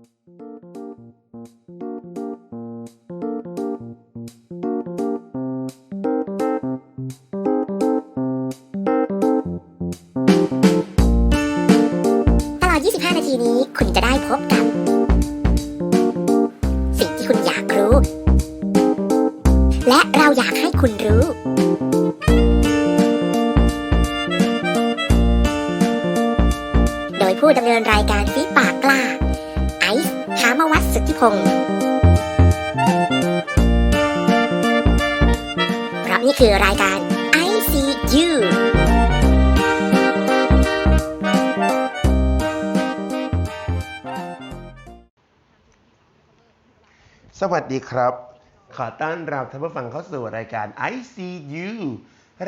ต สวัสดีครับ ขอต้อนรับท่านผู้ฟังเข้าสู่รายการ ICU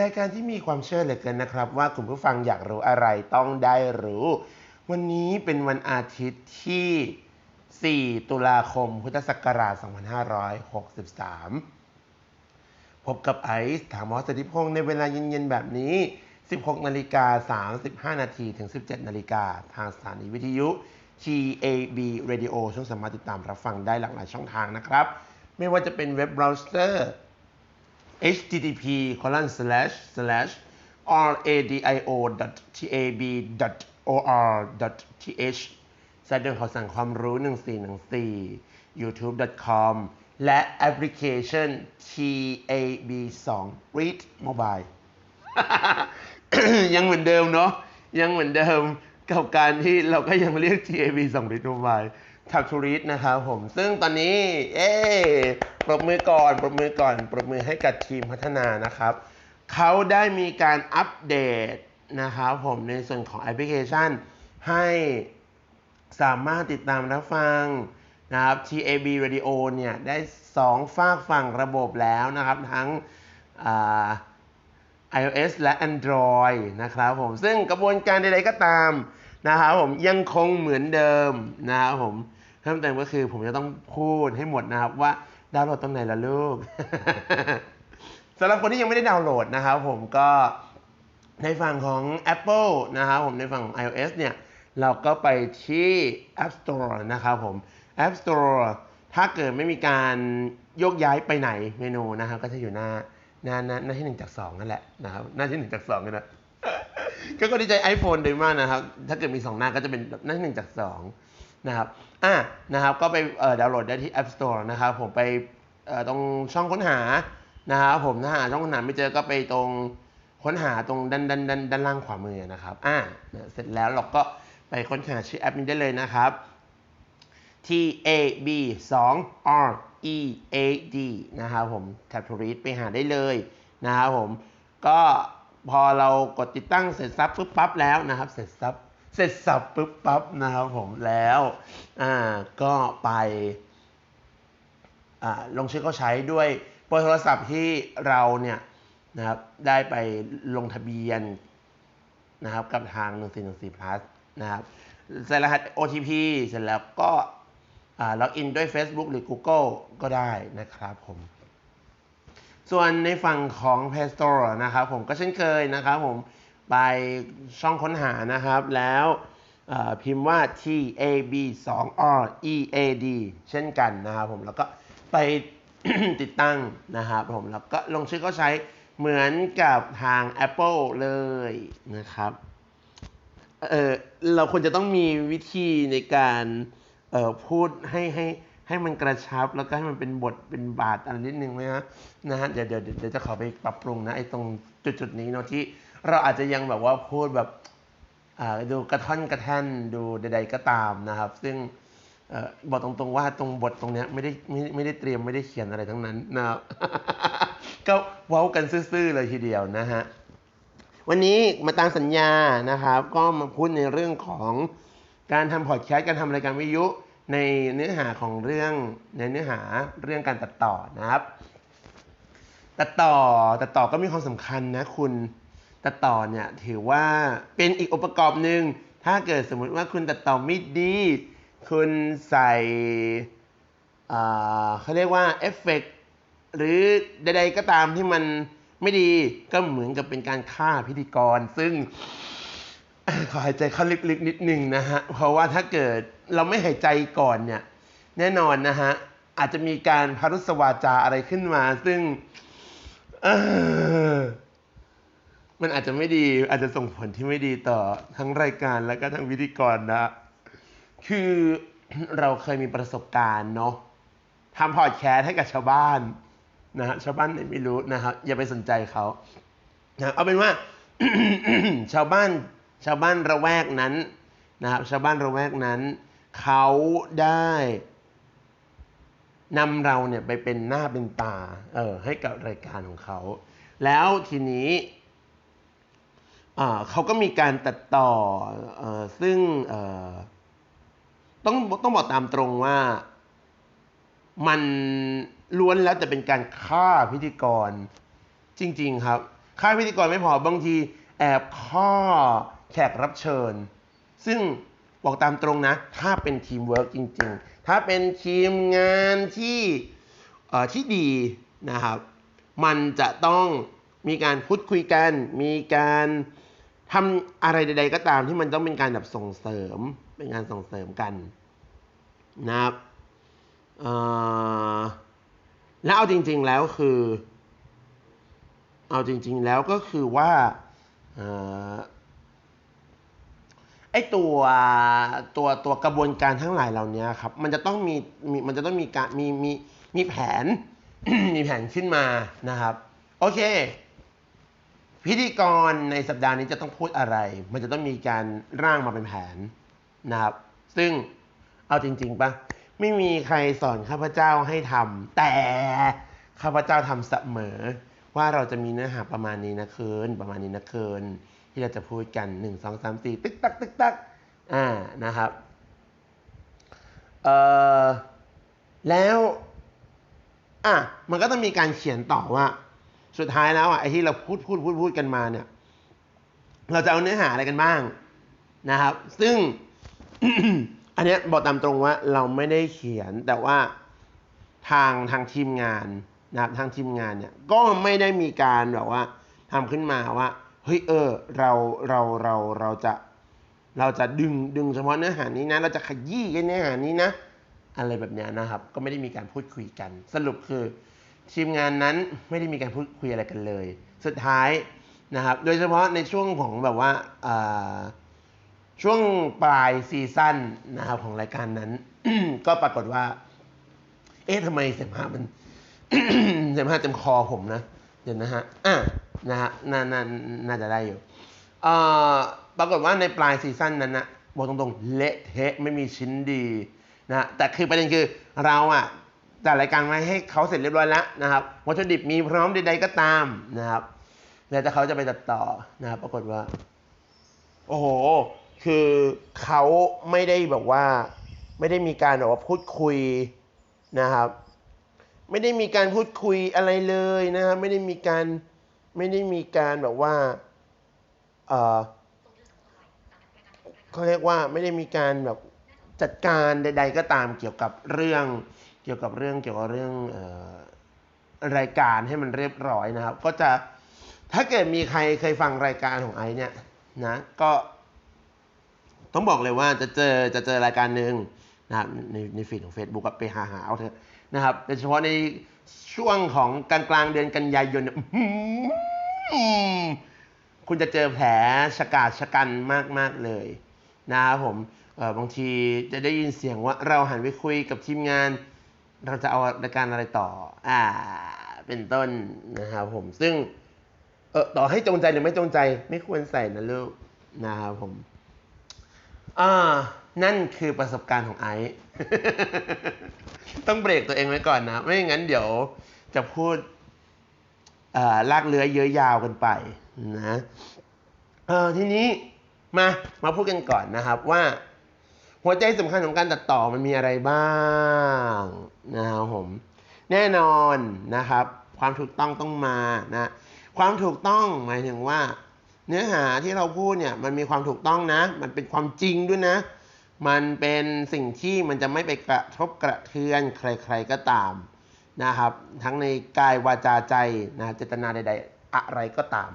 รายการที่มีความเชื่อเหลือเกินนะครับ ว่าคุณผู้ฟังอยากรู้อะไรต้องได้รู้ วันนี้เป็นวันอาทิตย์ที่ 4 ตุลาคม พุทธศักราช 2563 พบกับไอซ์ถามอสติพงศ์ในเวลาเย็นๆ แบบนี้ 16 นาฬิกา 35 นาทีถึง 17 นาฬิกาทางสถานีวิทยุ TAB Radio ช่องสามารถติดตามรับฟังได้หลากหลายช่องทางนะครับ ไม่ว่าจะเป็นเว็บเบราว์เซอร์ http colon slash slash radio tab or th แสดงข่าวสารความรู้ 1414 youtube.com และแอปพลิเคชัน TAB 2 Read Mobile ยังเหมือนเดิมเนาะยังเหมือนเดิม กับการที่เราก็ยังเรียก TAB 2 Read Mobile ทับทูริสนะครับผม ซึ่งตอนนี้ เอ๊ปรบมือก่อนปรบมือก่อนปรบมือให้กับทีมพัฒนานะครับ เขาได้มีการอัปเดตนะครับผมในส่วนของแอปพลิเคชัน ให้สามารถติดตามรับฟังนะครับ TAB Radio เนี่ย ได้สองฝากฝั่งระบบแล้วนะครับ ทั้งอ่า iOS และ Android นะครับผมซึ่งกระบวนการใดๆก็ตามนะครับผมยังคงเหมือนเดิมนะครับผมเพิ่มเติมก็คือผมจะต้องพูดให้หมดนะครับว่าดาวน์โหลดตรงไหนล่ะลูกสำหรับคนที่ยังไม่ได้ดาวน์โหลดนะครับผมก็ในฝั่งของ Apple นะครับผมในฝั่งของ iOS เนี่ยเราก็ไปที่ App Store นะครับผม App Store ถ้าเกิดไม่มีการโยกย้ายไปไหนเมนูนะครับก็จะอยู่หน้า หน้าหน้าหน้าที่หนึ่งจากสองนั่นแหละนะครับหน้าที่หนึ่งจากสองกันนะก็ก็ดีใจ iPhone ดีมากนะครับ ถ้าเกิดมี 2 หน้าก็จะเป็นหน้าที่หนึ่งจาก2นะครับอะนะครับก็ไปเอ่อดาวน์โหลดได้ที่ App Store นะครับผมไปเอ่อตรงช่องค้นหานะครับผมถ้าหาช่องค้นหาไม่เจอก็ไปตรงค้นหาตรงด้านด้านด้านด้านล่างขวามือนะครับอะนะเสร็จแล้วเราก็ไปค้นหาชื่อแอปนี้ได้เลยนะครับ T A B 2 R E A D นะครับผมแท็บทูริสไปหาได้เลยนะครับผมก็พอเรากดติดตั้งเสร็จซับปุ๊บปั๊บแล้วนะครับ เสร็จซับเสร็จสับปุ๊บปั๊บนะครับผมแล้วอ่าก็ไปอ่าลงชื่อเขาใช้ด้วยเบอร์โทรศัพท์ที่เราเนี่ยนะครับได้ไปลงทะเบียนนะครับกับทาง 1414 plus นะครับใส่รหัส OTP เสร็จแล้วก็ ล็อกอินด้วย Facebook หรือ Google ก็ได้นะครับผม ส่วนในฝั่งของ Play Store นะครับผมก็เช่นเคยนะครับผมไปช่องค้นหานะครับ แล้วพิมพ์ว่า T A B 2 R E A D เช่นกันนะครับผมแล้วก็ไปติดตั้งนะครับผมแล้วก็ลงชื่อเข้าใช้เหมือนกับทาง Apple เลยนะครับ เออเราควรจะต้องมีวิธีในการ เอ่อพูดให้ให้ให้มันกระชับแล้วก็ให้มันเป็นบทเป็นบาทอะไรนิดนึงไหมฮะนะฮะเดี๋ยวเดี๋ยวเดี๋ยวจะขอไปปรับปรุงนะไอ้ตรงจุดจุดๆนี้เนาะที่เราอาจจะยังแบบว่าพูดแบบอ่าดูกระท่อนกระแท่นดูใด ๆก็ตามนะครับ ซึ่งเอ่อบอกตรงๆว่าตรงบทตรงเนี้ยไม่ได้ไม่ไม่ได้เตรียมไม่ได้เขียนอะไรทั้งนั้นนะครับก็เว้ากันซื่อๆเลยทีเดียวนะฮะวันนี้มาตามสัญญานะครับ ก็มาพูดในเรื่องของ การทำพอดแคสต์การทำรายการวิทยุในเนื้อหาของเรื่องในเนื้อหาเรื่องการตัดต่อนะครับ ตัดต่อตัดต่อก็มีความสำคัญนะคุณตัดต่อเนี่ยถือว่าเป็นอีกองค์ประกอบหนึ่งถ้าเกิดสมมุติว่าคุณตัดต่อไม่ดี คุณใส่เขาเรียกว่าเอฟเฟกต์หรือใดๆก็ตามที่มันไม่ดีก็เหมือนกับเป็นการฆ่าพิธีกร ซึ่ง ขอหายใจเข้าลึกๆนิดนึงนะฮะ เพราะว่าถ้าเกิดเราไม่หายใจก่อนเนี่ย แน่นอนนะฮะ อาจจะมีการพารุสวาจาอะไรขึ้นมา ซึ่งมันอาจจะไม่ดี อาจจะส่งผลที่ไม่ดีต่อทั้งรายการแล้วก็ทั้งพิธีกรนะ คือเราเคยมีประสบการณ์เนาะทำพอดแคสต์ให้กับชาวบ้านนะฮะชาวบ้านไหนไม่รู้นะครับอย่าไปสนใจเขานะเอาเป็นว่าชาวบ้าน ชาวบ้านระแวกนั้นนะครับชาวบ้านระแวกนั้น เขาได้นำเราเนี่ยไปเป็นหน้าเป็นตาเออให้กับรายการของเขา แล้วทีนี้อ่าเขาก็มีการตัดต่อออซึ่งเออต้องต้องบอกตามตรงว่ามันล้วนแล้วแต่เป็นการฆ่าพิธีกรจริง ๆ ครับค่าพิธีกรไม่พอบางทีแอบข้อ แขกรับเชิญ ซึ่งบอกตามตรงนะ ถ้าเป็นทีมเวิร์กจริง ๆ ถ้าเป็นทีมงานที่เอ่อที่ดีนะครับ มันจะต้องมีการพูดคุยกัน มีการทำอะไรใด ๆ ก็ตามที่มันต้องเป็นการแบบส่งเสริม เป็นการส่งเสริมกันนะครับเอ่อแล้วเอาจริง ๆ แล้วคือ เอาจริง ๆ แล้วก็คือว่าเอ่อ ไอตัวตัวตัวกระบวนการทั้งหลายเหล่านี้ครับมันจะต้องมีมีมันจะต้องมีการมีมีมีแผน มีแผนขึ้นมานะครับ โอเค พิธีกรในสัปดาห์นี้จะต้องพูดอะไร มันจะต้องมีการร่างมาเป็นแผนนะครับ ซึ่งเอาจริง ๆปะไม่มีใครสอนข้าพเจ้าให้ทำแต่ข้าพเจ้าทำเสมอ ว่าเราจะมีเนื้อหาประมาณนี้นะคืนประมาณนี้นะคืน ที่เราจะพูดกันหนึ่งสองสามสี่ตึกตักตึกตักอ่านะครับเอ่อแล้วอะมันก็ต้องมีการเขียนต่อว่า สุดท้ายแล้วอะไอ้ที่เราพูดพูดพูดพูดกันมาเนี่ย เราจะเอาเนื้อหาอะไรกันบ้างนะครับ ซึ่งอันนี้บอกตามตรงว่าเราไม่ได้เขียนแต่ว่าทางทางทีมงานนะครับทางทีมงานเนี่ยก็ไม่ได้มีการแบบว่าทำขึ้นมาว่า เฮ้ยเออเราเราเราเราจะเราจะดึงดึงเฉพาะเนื้อหานี้นะ เราจะขยี้กันเนื้อหานี้นะ อะไรแบบนี้นะครับ ก็ไม่ได้มีการพูดคุยกัน สรุปคือทีมงานนั้นไม่ได้มีการพูดคุยอะไรกันเลย สุดท้ายนะครับ โดยเฉพาะในช่วงของแบบว่าอ่าช่วงปลายซีซั่นนะครับของรายการนั้น ก็ปรากฏว่า เอ๊ะทำไมเสมหะมันเสมหะเต็มคอผมนะ เดี๋ยวนะฮะอะ นะฮะน่าน่าน่าจะได้อยู่เอ่อปรากฏว่าในปลายซีซั่นนั้นนะบอกตรงๆ เละเทะไม่มีชิ้นดีนะแต่คือประเด็นคือเราอะจัดรายการไว้ให้เขาเสร็จเรียบร้อยแล้วนะครับวัตถุดิบมีพร้อมใดๆก็ตามนะครับแล้วแต่เขาจะไปตัดต่อนะครับปรากฏว่า โอ้โห คือเขาไม่ได้แบบว่า ไม่ได้มีการแบบว่าพูดคุยนะครับ ไม่ได้มีการพูดคุยอะไรเลยนะครับ ไม่ได้มีการ ไม่ได้มีการแบบว่าเออเขาเรียกว่าไม่ได้มีการแบบจัดการใด ๆ ก็ตามเกี่ยวกับเรื่องเกี่ยวกับเรื่องเกี่ยวกับเรื่องออรายการให้มันเรียบร้อยนะครับ ก็จะถ้าเกิดมีใครเคยฟังรายการของไอซ์เนี่ยนะก็ต้องบอกเลยว่าจะเจอจะเจอรายการหนึ่งนะครับในในฟีดของ Facebook ก็ไปหาหาเอาเถอะนะครับโดยเฉพาะใน ช่วงของกลางกลางเดือนกันยายนเนี่ยคุณจะเจอแผลชะกาจชะกันมาก ๆ เลยนะครับผมบางทีจะได้ยินเสียงว่าเราหันไปคุยกับทีมงาน เราจะเอารายการอะไรต่อ อ่า เป็นต้นนะครับผมซึ่ง เออต่อให้จงใจหรือไม่จงใจ ไม่ควรใส่นะลูกนะครับผมอ่านั่นคือประสบการณ์ของไอซ์ ต้องเบรกตัวเองไว้ก่อนนะ ไม่งั้นเดี๋ยวจะพูดลากเลื้อยเยอะยาวกันไปนะเออทีนี้มามาพูดกันก่อนนะครับว่า หัวใจสำคัญของการตัดต่อมันมีอะไรบ้างนะครับผมแน่นอนนะครับ ความถูกต้องต้องมานะความถูกต้องหมายถึงว่า เนื้อหาที่เราพูดเนี่ยมันมีความถูกต้องนะ มันเป็นความจริงด้วยนะ มันเป็นสิ่งที่มันจะไม่ไปกระทบกระเทือนใคร ๆก็ตามนะครับ ทั้งในกายวาจาใจนะเจตนาใด ๆ อะไรก็ตาม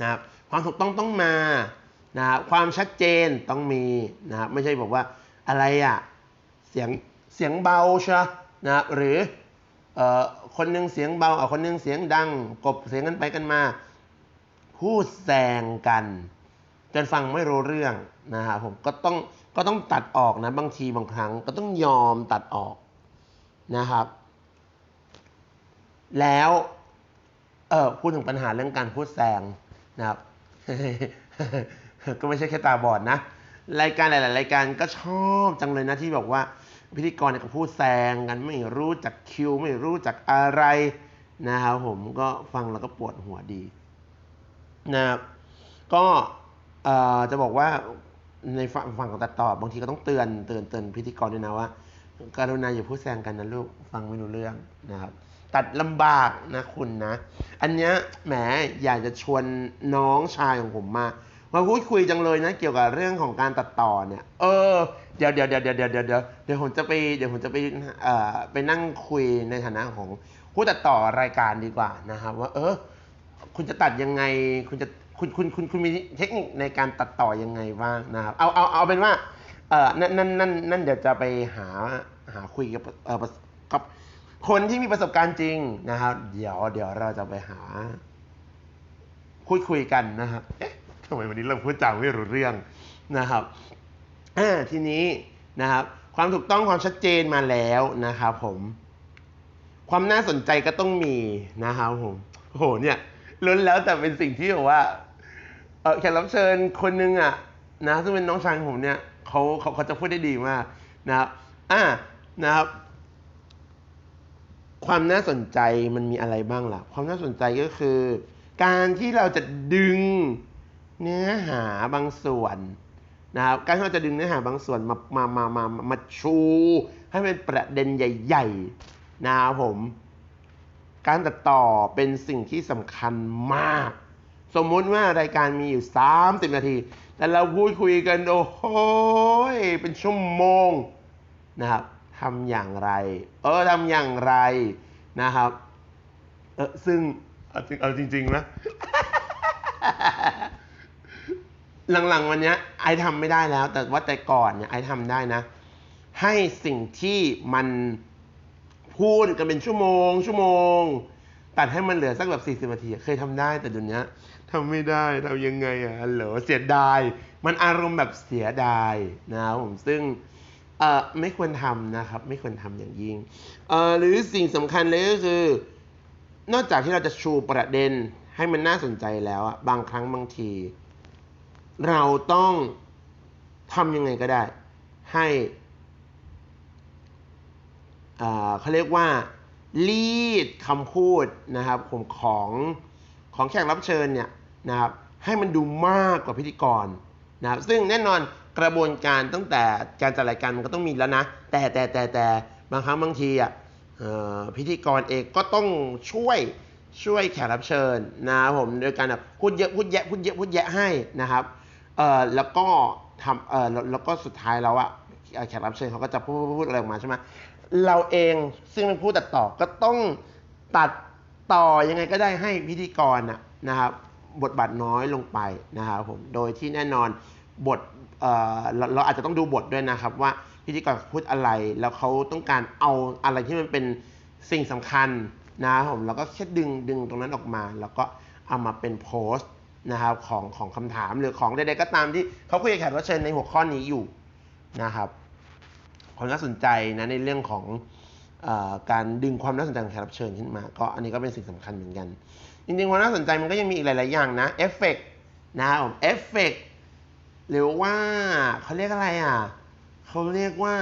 นะครับความถูกต้องต้องมานะครับความชัดเจนต้องมีนะครับไม่ใช่บอกว่าอะไรอะเสียงเสียงเบาใช่นะหรือเอ่อคนหนึงเสียงเบาเอาคนหนึงเสียงดัง กบเสียงกันไปกันมาพูดแซงกัน จนฟังไม่รู้เรื่องนะครับผมก็ต้อง ก็ต้องตัดออกนะ บางทีบางครั้งก็ต้องยอมตัดออกนะครับ แล้วเออพูดถึงปัญหาเรื่องการพูดแซงนะครับ ก็ไม่ใช่แค่ตาบอดนะ รายการหลาย ๆ รายการก็ชอบจังเลยนะที่บอกว่าพิธีกรเนี่ยก็พูดแซงกันไม่รู้จักคิว ไม่รู้จักอะไรนะครับผมก็ฟังแล้วก็ปวดหัวดีนะครับก็จะบอกว่า ในฝั่งฝั่งของตัดต่อบางทีก็ต้องเตือนเตือนเตือนพิธีกรด้วยนะว่าการุณาอย่าพูดแซงกันนะลูกฟังไม่รู้เรื่องนะครับ ตัดลำบากนะคุณนะ อันเนี้ยแหมอยากจะชวนน้องชายของผมมามาพูดคุยจังเลยนะ เกี่ยวกับเรื่องของการตัดต่อเนี่ย เออเดี๋ยวเดี๋ยวเดี๋ยวเดี๋ยวเดี๋ยวเดี๋ยวเดี๋ยวผมจะไปเดี๋ยวผมจะไปเอ่อไปนั่งคุยในฐานะของผู้ตัดต่อรายการดีกว่านะครับ ว่า เออ คุณจะตัดยังไงคุณจะ คุณคุณคุณคุณมีเทคนิคในการตัดต่อยังไงบ้างนะครับเอาเอาเอาเป็นว่าเออนั่นนั่นนั่นนั่นเดี๋ยวจะไปหาหาคุยกับเออกับคนที่มีประสบการณ์จริงนะครับ เดี๋ยวเดี๋ยวเราจะไปหาพูดคุยกันนะครับเอ๊ะทำไมวันนี้เราพูดจาไม่รู้เรื่องนะครับอ่าทีนี้นะครับ ความถูกต้องความชัดเจนมาแล้วนะครับผมความน่าสนใจก็ต้องมีนะครับผมโหเนี่ยล้นแล้วแต่เป็นสิ่งที่แบบว่า เออแขกรับเชิญคนหนึงอะนะซึ่งเป็นน้องชายผมเนี่ยเขาเขาเขาจะพูดได้ดีมากนะครับอ่านะครับ ความน่าสนใจมันมีอะไรบ้างล่ะ ความน่าสนใจก็คือ การที่เราจะดึงเนื้อหาบางส่วนนะครับการที่เราจะดึงเนื้อหาบางส่วนมามามามามามาชู ให้เป็นประเด็นใหญ่ ๆ นะครับผม การตัดต่อเป็นสิ่งที่สำคัญมาก สมมุติว่ารายการมีอยู่ 30 นาที แต่เราพูดคุยกันโอ้โหยเป็นชั่วโมงนะครับทำอย่างไร เออทำอย่างไรนะครับ เออซึ่งเอาจริงจริงๆนะหลังๆวันนี้ไอทำไม่ได้แล้ว แต่ว่าแต่ก่อนเนี่ยไอทำได้นะ ให้สิ่งที่มันพูดกันเป็นชั่วโมง ชั่วโมง ตัดให้มันเหลือสักแบบ 40นาทีเคยทำได้แต่เดี๋ยวนี้ทำไม่ได้ทำยังไงอะเหรอเสียดาย มันอารมณ์แบบเสียดายนะครับผมซึ่งเอ่อไม่ควรทำนะครับ ไม่ควรทำอย่างยิ่งเอ่อหรือสิ่งสำคัญเลยก็คือ นอกจากที่เราจะชูประเด็นให้มันน่าสนใจแล้วอะบางครั้งบางที เราต้องทำยังไงก็ได้ ให้อ่าเขาเรียกว่า ลีดคำพูดนะครับผมของของแขกรับเชิญเนี่ยนะครับให้มันดูมากกว่าพิธีกรนะครับซึ่งแน่นอนกระบวนการตั้งแต่การจัดรายการมันก็ต้องมีแล้วนะ แต่แต่แต่แต่บางครั้งบางทีอะพิธีกรเองก็ต้องช่วยช่วยแขกรับเชิญนะครับผมโดยการแบบพูดเยอะพูดแยะพูดเยอะพูดแยะให้นะครับเอ่อแล้วก็ทำเออแล้วแล้วก็สุดท้ายแล้วอะแขกรับเชิญเขาก็จะพูดพูดอะไรออกมาใช่ไหม เราเองซึ่งเป็นผู้ตัดต่อก็ต้องตัดต่อยังไงก็ได้ให้พิธีกรนะนะครับ บทบาทน้อยลงไปนะครับผมโดยที่แน่นอนบทเเราเราอาจจะต้องดูบทด้วยนะครับ ว่าพิธีกรพูดอะไร แล้วเขาต้องการเอาอะไรที่มันเป็นสิ่งสำคัญนะครับผมแล้วก็แค่ดึงดึงตรงนั้นออกมา แล้วก็เอามาเป็นโพสต์นะครับของของคำถามหรือของใดๆก็ตามที่เขาคุยกับแขกรับเชิญในหัวข้อนี้อยู่นะครับ ความน่าสนใจนะในเรื่องของอการดึงความน่าสนใจของแขกรับเชิญขึ้นมา ก็อันนี้ก็เป็นสิ่งสำคัญเหมือนกัน จริงๆความน่าสนใจมันก็ยังมีอีกหลาย ๆ อย่างนะเอฟเฟกนะครับผมเอฟเฟกหรือว่าเขาเรียกอะไรอะเขาเรียกว่า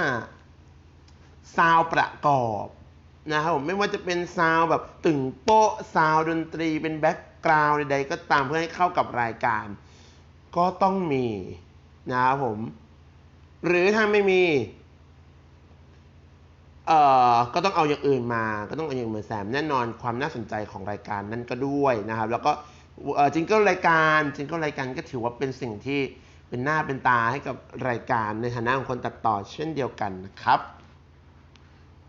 ซาวประกอบนะครับผมไม่ว่าจะเป็นซาวแบบตึงโป๊ะซาวดนตรีเป็นแบ็กกราวด์ใดๆก็ตามเพื่อให้เข้ากับรายการ ก็ต้องมีนะครับผม หรือถ้าไม่มี เอ่อก็ต้องเอาอย่างอื่นมา ก็ต้องเอาอย่างอื่นมาแซมแน่นอนความน่าสนใจของรายการนั่นก็ด้วยนะครับ แล้วก็เอ่อจิงเกิลรายการจิงเกิลรายการก็ถือว่าเป็นสิ่งที่เป็นหน้าเป็นตาให้กับรายการในฐานะของคนตัดต่อเช่นเดียวกันนะครับ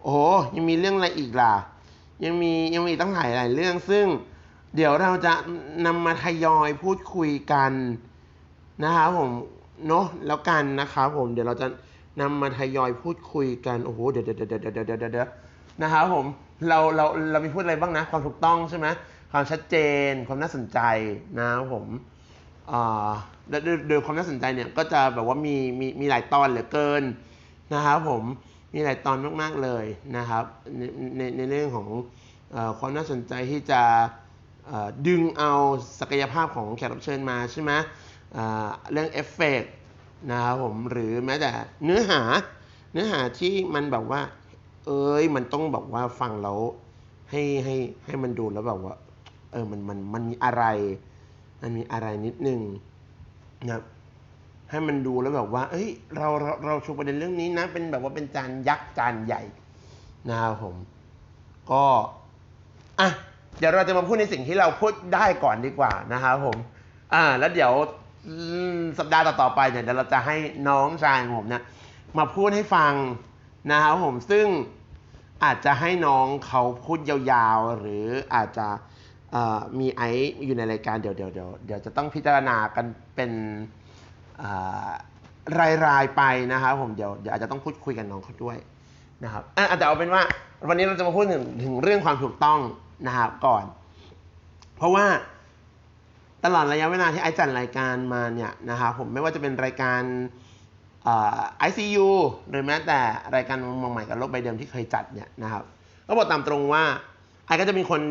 โอ้ยังมีเรื่องอะไรอีกล่ะ ยังมียังมีตั้งหลายหลายเรื่องซึ่งเดี๋ยวเราจะนำมาทยอยพูดคุยกันนะครับผมเนาะแล้วกันนะครับผมเดี๋ยวเราจะ นำมาทยอยพูดคุยกัน โอ้โห เดี๋ยวเดี๋ยวเดี๋ยวเดี๋ยวเดี๋ยวเดะนะครับผม เราเราเรามีพูดอะไรบ้างนะ ความถูกต้องใช่ไหมความชัดเจน ความน่าสนใจนะครับผมโดยโดยความน่าสนใจเนี่ยก็จะแบบว่ามีมีมีหลายตอนเหลือเกินนะครับผม มีหลายตอนมากๆเลยนะครับ ในในในเรื่องของอความน่าสนใจที่จะดึงเอาศักยภาพของแขกรับเชิญมาใช่ไหมเรื่องเอฟเฟกต์ นะครับผมหรือแม้แต่เนื้อหาเนื้อหาที่มันแบบว่า เอ้ยมันต้องแบบว่าฟังแล้วให้ให้ให้มันดูแล้วแบบว่า เออมันมันมันมีอะไร มันมีอะไรนิดนึงนะครับให้มันดูแล้วแบบว่า เอ้ย เราเราเราชูประเด็นเรื่องนี้นะ เป็นแบบว่าเป็นจานยักษ์จานใหญ่นะครับผม ก็อะเดี๋ยวเราจะมาพูดในสิ่งที่เราพูดได้ก่อนดีกว่านะครับผม อ่า แล้วเดี๋ยว สัปดาห์ต่อๆไปเนี่ยเดี๋ยวเราจะให้น้องชายของผมเนี่ยมาพูดให้ฟังนะครับผมซึ่งอาจจะให้น้องเขาพูดยาวๆ หรืออาจจะมีไอซ์อยู่ในรายการเดี๋ยวเดี๋ยวเดี๋ยวเดี๋ยวจะต้องพิจารณากันเป็นรายรายๆไปนะครับผมเดี๋ยวเดี๋ยวอาจจะต้องพูดคุยกับน้องเขาด้วยนะครับอะอาจจะเอาเป็นว่าวันนี้เราจะมาพูดถึงถึงเรื่องความถูกต้องนะครับก่อน เพราะว่า ตลอดระยะเวลาที่ไอจัดรายการมาเนี่ยนะครับผมไม่ว่าจะเป็นรายการไอซียูหรือแม้แต่รายการมองใหม่กับโลกใบเดิมที่เคยจัดเนี่ยนะครับก็บอกตามตรงว่าไอก็จะเป็นคน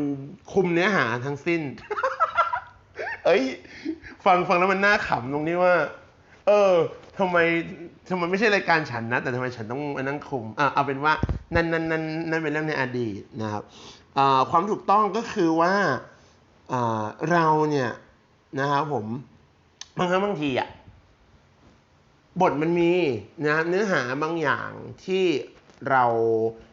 คุมเนื้อหาทั้งสิ้น เอ้ย ฟังฟังแล้วมันน่าขำตรงนี้ว่า เออทำไมทำไมไม่ใช่รายการฉันนะ แต่ทำไมฉันต้องมานั่งคุมอะเอาเป็นว่านั่นนั่นนั่นนั่นเป็นเรื่องในอดีตนะครับความถูกต้องก็คือว่าเราเนี่ย นะครับผมบางครั้งบางทีอะบทมันมีนะครับเนื้อหาบางอย่างที่เรา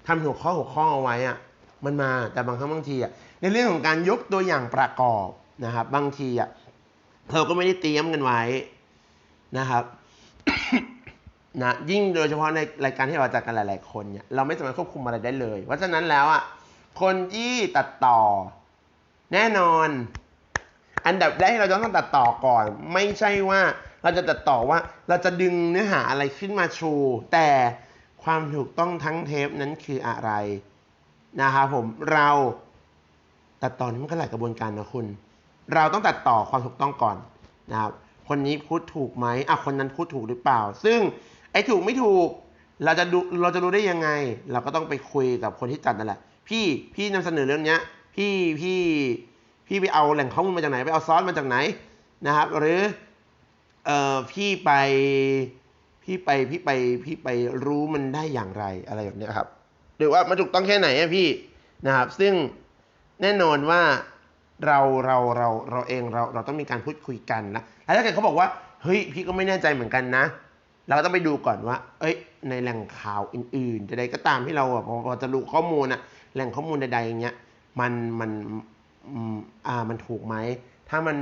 ทำหัวข้อหัวข้อเอาไว้อะมันมาแต่บางครั้งบางทีอะในเรื่องของการยกตัวอย่างประกอบนะครับ บางทีอะเราก็ไม่ได้เตรียมกันไว้นะครับนะยิ่งโดยเฉพาะในรายการที่เราจัดกันหลาย ๆ คนเนี่ยเราไม่สามารถควบคุมอะไรได้เลย เพราะฉะนั้นแล้วอะคนที่ตัดต่อแน่นอน อันดับแรกที่เราจะต้องตัดต่อก่อน ไม่ใช่ว่าเราจะตัดต่อว่าเราจะดึงเนื้อหาอะไรขึ้นมาชู แต่ความถูกต้องทั้งเทปนั้นคืออะไรนะครับผมเราตัดต่อนี่มันก็หลายกระบวนการนะคุณ เราต้องตัดต่อความถูกต้องก่อนนะครับคนนี้พูดถูกไหมอะคนนั้นพูดถูกหรือเปล่า ซึ่งไอ้ถูกไม่ถูกเราจะดูเราจะรู้ได้ยังไง เราก็ต้องไปคุยกับคนที่จัดนั่นแหละ พี่พี่นำเสนอเรื่องเนี้ย พี่พี่ พี่ไปเอาแหล่งข้อมูลมาจากไหน ไปเอาซอสมาจากไหนนะครับ หรือเอ่อพี่ไปพี่ไปพี่ไปพี่ไปรู้มันได้อย่างไรอะไรแบบนี้ครับ หรือว่ามันถูกต้องแค่ไหนอะพี่นะครับ ซึ่งแน่นอนว่าเราเราเราเราเองเราเราต้องมีการพูดคุยกันนะแล้วถ้าเกิดเขาบอกว่าเฮ้ยพี่ก็ไม่แน่ใจเหมือนกันนะ เราก็ต้องไปดูก่อนว่า เอ้ย ในแหล่งข่าวอื่นๆใดๆก็ตามที่เราพอพอจะรู้ข้อมูลอะแหล่งข้อมูลใดๆอย่างเงี้ยมันมัน อืมอ่ามันถูกไหม ถ้ามัน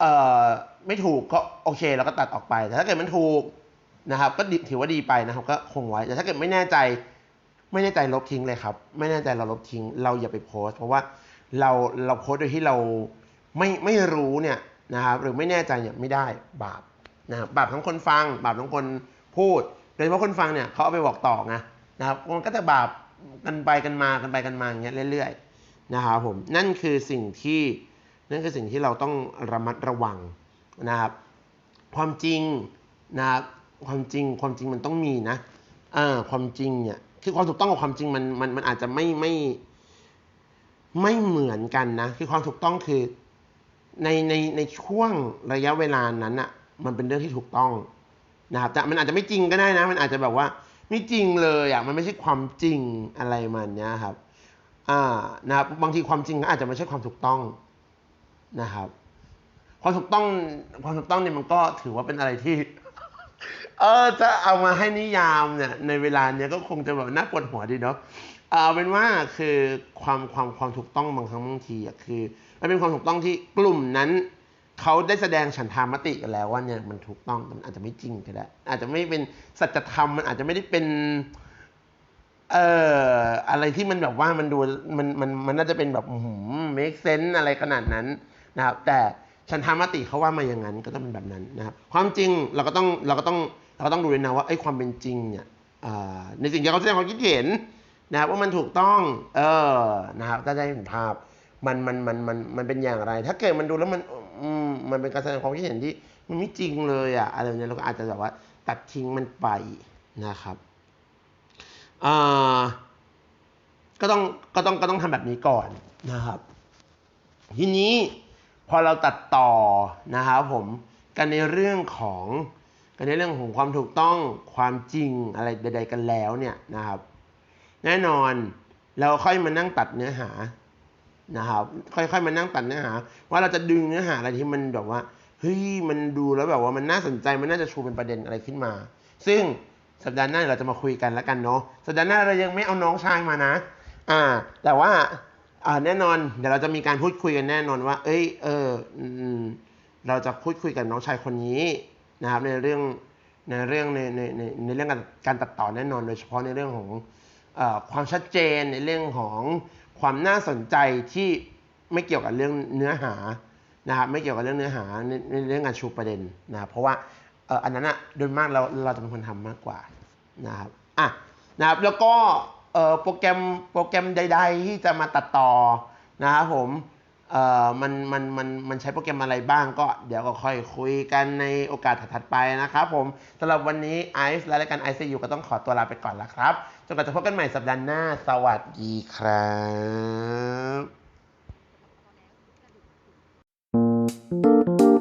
เอ่อไม่ถูกก็โอเคเราก็ตัดออกไป แต่ถ้าเกิดมันถูกนะครับ ก็ดีถือว่าดีไปนะครับ ก็คงไว้ แต่ถ้าเกิดไม่แน่ใจ ไม่แน่ใจลบทิ้งเลยครับ ไม่แน่ใจเราลบทิ้ง เราอย่าไปโพสต์เพราะว่าเราเราโพสต์โดยที่เราไม่ไม่รู้เนี่ยนะครับ หรือไม่แน่ใจเนี่ยไม่ได้บาปนะครับบาปทั้งคนฟัง บาปทั้งคนพูดโดยเฉพาะคนฟังเนี่ยเขาเอาไปบอกต่อไงนะครับมันก็จะบาปกันไปกันมากันไปกันมาอย่างเงี้ยเรื่อยๆ นะครับผมนั่นคือสิ่งที่นั่นคือสิ่งที่เราต้องระมัดระวังนะครับความจริงนะครับความจริงความจริงมันต้องมีนะเออความจริงเนี่ยคือความถูกต้องกับความจริงมันมันมันอาจจะไม่ไม่ไม่เหมือนกันนะคือความถูกต้องคือในในในช่วงระยะเวลานั้นอะมันเป็นเรื่องที่ถูกต้องนะครับแต่มันอาจจะไม่จริงก็ได้นะ มันอาจจะแบบว่าไม่จริงเลยอะมันไม่ใช่ความจริงอะไรมันเนี้ยครับ อ่านะครับบางทีความจริงก็อาจจะไม่ใช่ความถูกต้องนะครับ ความถูกต้องความถูกต้องเนี่ยมันก็ถือว่าเป็นอะไรที่ เออจะเอามาให้นิยามเนี่ยในเวลาเนี้ยก็คงจะแบบน่าปวดหัวดีเนาะเอาเป็นว่าคือความความความถูกต้องบางครั้งบางทีอะคือมันเป็นความถูกต้องที่กลุ่มนั้นเขาได้แสดงฉันทามติกันแล้วว่าเนี่ยมันถูกต้องแต่มันอาจจะไม่จริงก็ได้อาจจะไม่เป็นสัจธรรมมันอาจจะไม่ได้เป็น เอ่ออะไรที่มันแบบว่ามันดูมันมันมันน่าจะเป็นแบบหืม make sense อะไรขนาดนั้นนะครับ แต่ฉันทามติเขาว่ามาอย่างนั้นก็ต้องเป็นแบบนั้นนะครับ ความจริงเราก็ต้องเราก็ต้องเราก็ต้องดูด้วยนะว่าไอ้ความเป็นจริงเนี่ยในสิ่งที่เขาแสดงความคิดเห็นนะครับว่ามันถูกต้องเออนะครับถ้าได้เห็นภาพมันมันมันมันมันเป็นอย่างไร ถ้าเกิดมันดูแล้วมันมันเป็นการแสดงความคิดเห็นที่มันไม่จริงเลยอะอะไรเนี้ยเราก็อาจจะแบบว่าตัดทิ้งมันไปนะครับ ก็ต้องก็ต้องก็ต้องทำแบบนี้ก่อนนะครับ ทีนี้พอเราตัดต่อนะครับผมกันในเรื่องของกันในเรื่องของความถูกต้องความจริงอะไรใด ๆ กันแล้วเนี่ยนะครับ แน่นอนเราค่อยมานั่งตัดเนื้อหานะครับ ค่อยๆมานั่งตัดเนื้อหา ว่าเราจะดึงเนื้อหาอะไรที่มันแบบว่าเฮ้ยมันดูแล้วแบบว่ามันน่าสนใจมันน่าจะชูเป็นประเด็นอะไรขึ้นมา ซึ่ง สัปดาห์หน้าเราจะมาคุยกันแล้วกันเนาะสัปดาห์หน้าเรายังไม่เอาน้องชายมานะ อ่า แต่ว่าอ่าแน่นอนเดี๋ยวเราจะมีการพูดคุยกันแน่นอนว่า เอ้ยเอออืมเราจะพูดคุยกับน้องชายคนนี้นะครับในเรื่องในเรื่องในในในในเรื่องการตัดต่อแน่นอน โดยเฉพาะในเรื่องของอความชัดเจนในเรื่องของความน่าสนใจที่ไม่เกี่ยวกับเรื่องเนื้อหานะครับไม่เกี่ยวกับเรื่องเนื้อหาในในเรื่องการชูประเด็นนะครับเพราะว่า อ่ออันนั้นอะโดยมากเราเราจะเป็นคนทำมากกว่านะครับอะนะครับแล้วก็เอ่อโปรแกรมโปรแกรมใด ๆ ที่จะมาตัดต่อนะครับผมเอ่อมันมันมันมันใช้โปรแกรมอะไรบ้างก็เดี๋ยวก็ค่อยคุยกันในโอกาสถัดๆไปนะครับผมสำหรับวันนี้ไอซ์และรายการไอซ์ยูก็ต้องขอตัวลาไปก่อนละครับจนกว่าจะพบกันใหม่สัปดาห์หน้า สวัสดีครับ